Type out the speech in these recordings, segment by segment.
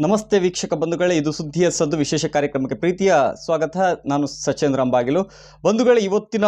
ನಮಸ್ತೆ ವೀಕ್ಷಕ ಬಂಧುಗಳೇ, ಇದು ಸುದ್ದಿಯ ಸದ್ದು ವಿಶೇಷ ಕಾರ್ಯಕ್ರಮಕ್ಕೆ ಪ್ರೀತಿಯ ಸ್ವಾಗತ. ನಾನು ಸಚೇಂದ್ರ ಅಂಬಾಗಿಲು. ಬಂಧುಗಳೇ, ಇವತ್ತಿನ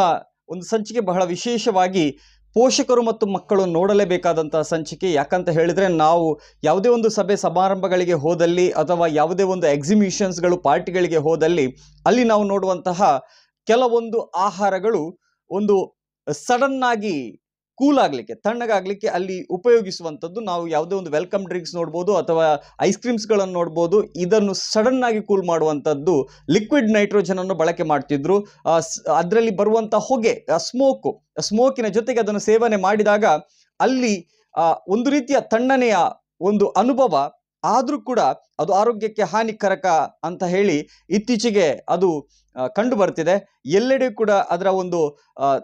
ಒಂದು ಸಂಚಿಕೆ ಬಹಳ ವಿಶೇಷವಾಗಿ ಪೋಷಕರು ಮತ್ತು ಮಕ್ಕಳು ನೋಡಲೇಬೇಕಾದಂತಹ ಸಂಚಿಕೆ. ಯಾಕಂತ ಹೇಳಿದರೆ, ನಾವು ಯಾವುದೇ ಒಂದು ಸಭೆ ಸಮಾರಂಭಗಳಿಗೆ ಹೋದಲ್ಲಿ ಅಥವಾ ಯಾವುದೇ ಒಂದು ಎಕ್ಸಿಬಿಷನ್ಸ್ಗಳು ಪಾರ್ಟಿಗಳಿಗೆ ಹೋದಲ್ಲಿ ಅಲ್ಲಿ ನಾವು ನೋಡುವಂತಹ ಕೆಲವೊಂದು ಆಹಾರಗಳು ಒಂದು ಸಡನ್ನಾಗಿ ಕೂಲ್ ಆಗಲಿಕ್ಕೆ ತಣ್ಣಗಾಗಲಿಕ್ಕೆ ಅಲ್ಲಿ ಉಪಯೋಗಿಸುವಂಥದ್ದು ನಾವು ಯಾವುದೇ ಒಂದು ವೆಲ್ಕಮ್ ಡ್ರಿಂಕ್ಸ್ ನೋಡ್ಬೋದು ಅಥವಾ ಐಸ್ ಕ್ರೀಮ್ಸ್ಗಳನ್ನು ನೋಡ್ಬೋದು. ಇದನ್ನು ಸಡನ್ ಆಗಿ ಕೂಲ್ ಮಾಡುವಂಥದ್ದು ಲಿಕ್ವಿಡ್ ನೈಟ್ರೋಜನ್ ಅನ್ನು ಬಳಕೆ ಮಾಡ್ತಿದ್ರು. ಅದರಲ್ಲಿ ಬರುವಂಥ ಹೊಗೆ ಸ್ಮೋಕು ಸ್ಮೋಕಿನ ಜೊತೆಗೆ ಅದನ್ನು ಸೇವನೆ ಮಾಡಿದಾಗ ಅಲ್ಲಿ ಒಂದು ರೀತಿಯ ತಣ್ಣನೆಯ ಒಂದು ಅನುಭವ ಆದರೂ ಕೂಡ ಅದು ಆರೋಗ್ಯಕ್ಕೆ ಹಾನಿಕಾರಕ ಅಂತ ಹೇಳಿ ಇತ್ತೀಚೆಗೆ ಅದು ಕಂಡು ಬರ್ತಿದೆ ಎಲ್ಲೆಡೆ ಕೂಡ ಅದರ ಒಂದು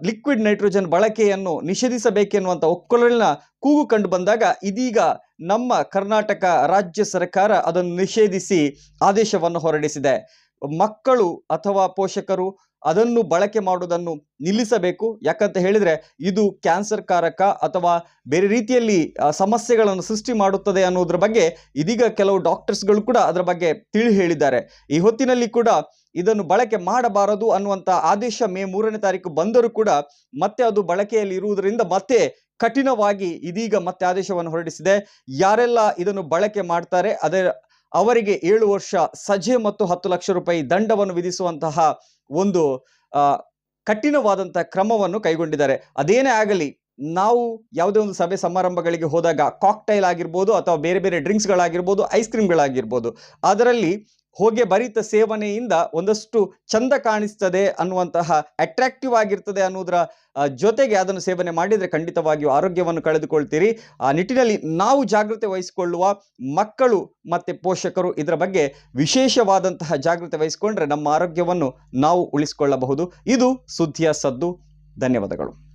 ಲಿಕ್ವಿಡ್ ನೈಟ್ರೋಜನ್ ಬಳಕೆಯನ್ನು ನಿಷೇಧಿಸಬೇಕೆನ್ನುವಂಥ ಒಕ್ಕೊರಲಿನ ಕೂಗು ಕಂಡು ಬಂದಾಗ ಇದೀಗ ನಮ್ಮ ಕರ್ನಾಟಕ ರಾಜ್ಯ ಸರ್ಕಾರ ಅದನ್ನು ನಿಷೇಧಿಸಿ ಆದೇಶವನ್ನು ಹೊರಡಿಸಿದೆ. ಮಕ್ಕಳು ಅಥವಾ ಪೋಷಕರು ಅದನ್ನು ಬಳಕೆ ಮಾಡುವುದನ್ನು ನಿಲ್ಲಿಸಬೇಕು. ಯಾಕಂತ ಹೇಳಿದರೆ ಇದು ಕ್ಯಾನ್ಸರ್ ಕಾರಕ ಅಥವಾ ಬೇರೆ ರೀತಿಯಲ್ಲಿ ಸಮಸ್ಯೆಗಳನ್ನು ಸೃಷ್ಟಿ ಮಾಡುತ್ತದೆ ಅನ್ನೋದ್ರ ಬಗ್ಗೆ ಇದೀಗ ಕೆಲವು ಡಾಕ್ಟರ್ಸ್ಗಳು ಕೂಡ ಅದರ ಬಗ್ಗೆ ತಿಳಿ ಹೇಳಿದ್ದಾರೆ. ಈ ಹೊತ್ತಿನಲ್ಲಿ ಕೂಡ ಇದನ್ನು ಬಳಕೆ ಮಾಡಬಾರದು ಅನ್ನುವಂಥ ಆದೇಶ ಮೇ ಮೂರನೇ ತಾರೀಕು ಬಂದರೂ ಕೂಡ ಮತ್ತೆ ಅದು ಬಳಕೆಯಲ್ಲಿ ಇರುವುದರಿಂದ ಮತ್ತೆ ಕಠಿಣವಾಗಿ ಇದೀಗ ಮತ್ತೆ ಆದೇಶವನ್ನು ಹೊರಡಿಸಿದೆ. ಯಾರೆಲ್ಲ ಇದನ್ನು ಬಳಕೆ ಮಾಡ್ತಾರೆ, ಅದೇ ಅವರಿಗೆ ಏಳು ವರ್ಷ ಸಜೆ ಮತ್ತು ಹತ್ತು ಲಕ್ಷ ರೂಪಾಯಿ ದಂಡವನ್ನು ವಿಧಿಸುವಂತಹ ಒಂದು ಕಠಿಣವಾದಂತಹ ಕ್ರಮವನ್ನು ಕೈಗೊಂಡಿದ್ದಾರೆ. ಅದೇನೇ ಆಗಲಿ, ನಾವು ಯಾವುದೇ ಒಂದು ಸಭೆ ಸಮಾರಂಭಗಳಿಗೆ ಹೋದಾಗ ಕಾಕ್ಟೈಲ್ ಆಗಿರ್ಬೋದು ಅಥವಾ ಬೇರೆ ಬೇರೆ ಡ್ರಿಂಕ್ಸ್ಗಳಾಗಿರ್ಬೋದು ಐಸ್ ಕ್ರೀಮ್ಗಳಾಗಿರ್ಬೋದು ಅದರಲ್ಲಿ ಹೊಗೆ ಭರಿತ ಸೇವನೆಯಿಂದ ಒಂದಷ್ಟು ಚಂದ ಕಾಣಿಸ್ತದೆ ಅನ್ನುವಂತಹ ಅಟ್ರಾಕ್ಟಿವ್ ಆಗಿರ್ತದೆ ಅನ್ನೋದರ ಜೊತೆಗೆ ಅದನ್ನು ಸೇವನೆ ಮಾಡಿದರೆ ಖಂಡಿತವಾಗಿಯೂ ಆರೋಗ್ಯವನ್ನು ಕಳೆದುಕೊಳ್ತೀರಿ. ಆ ನಿಟ್ಟಿನಲ್ಲಿ ನಾವು ಜಾಗೃತಿ ವಹಿಸಿಕೊಳ್ಳುವ ಮಕ್ಕಳು ಮತ್ತು ಪೋಷಕರು ಇದರ ಬಗ್ಗೆ ವಿಶೇಷವಾದಂತಹ ಜಾಗೃತಿ ವಹಿಸಿಕೊಂಡ್ರೆ ನಮ್ಮ ಆರೋಗ್ಯವನ್ನು ನಾವು ಉಳಿಸಿಕೊಳ್ಳಬಹುದು. ಇದು ಸುದ್ದಿಯ ಸದ್ದು. ಧನ್ಯವಾದಗಳು.